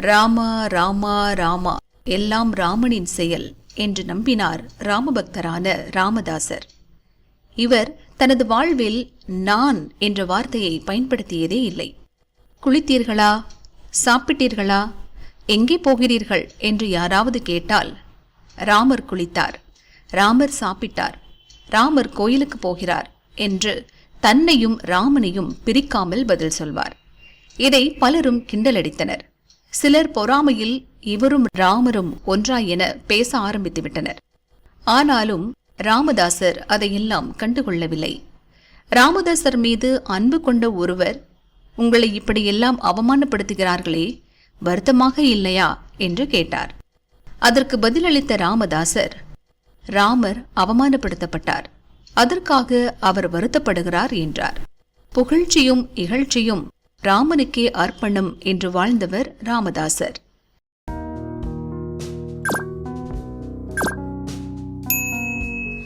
ராமா ராமா ராமா எல்லாம் ராமனின் செயல் என்று நம்பினார் ராமபக்தரான ராமதாசர். இவர் தனது வாழ்வில் நான் என்ற வார்த்தையை பயன்படுத்தியதே இல்லை. குளித்தீர்களா? சாப்பிட்டீர்களா? எங்கே போகிறீர்கள்? என்று யாராவது கேட்டால் ராமர் குளித்தார். ராமர் சாப்பிட்டார். ராமர் கோயிலுக்கு போகிறார் என்று தன்னையும் ராமனையும் பிரிக்காமல் பதில் சொல்வார். இதை பலரும் கிண்டலடித்தனர். சிலர் பொறாமையில் இவரும் ராமரும் ஒன்றா என பேச ஆரம்பித்து விட்டனர் ஆனாலும் ராமதாசர் அதையெல்லாம் கண்டுகொள்ளவில்லை. ராமதாசர் மீது அன்பு கொண்ட ஒருவர் உங்களை இப்படியெல்லாம் அவமானப்படுத்துகிறார்களே வருத்தமாக இல்லையா? என்று கேட்டார். அதற்கு பதிலளித்த ராமதாசர் ராமர் அவமானப்படுத்தப்பட்டார் அதற்காக அவர் வருத்தப்படுகிறார் என்றார். புகழ்ச்சியும் இகழ்ச்சியும் ராமனுக்கே அர்ப்பணம் என்று வாழ்ந்தவர் ராமதாசர்.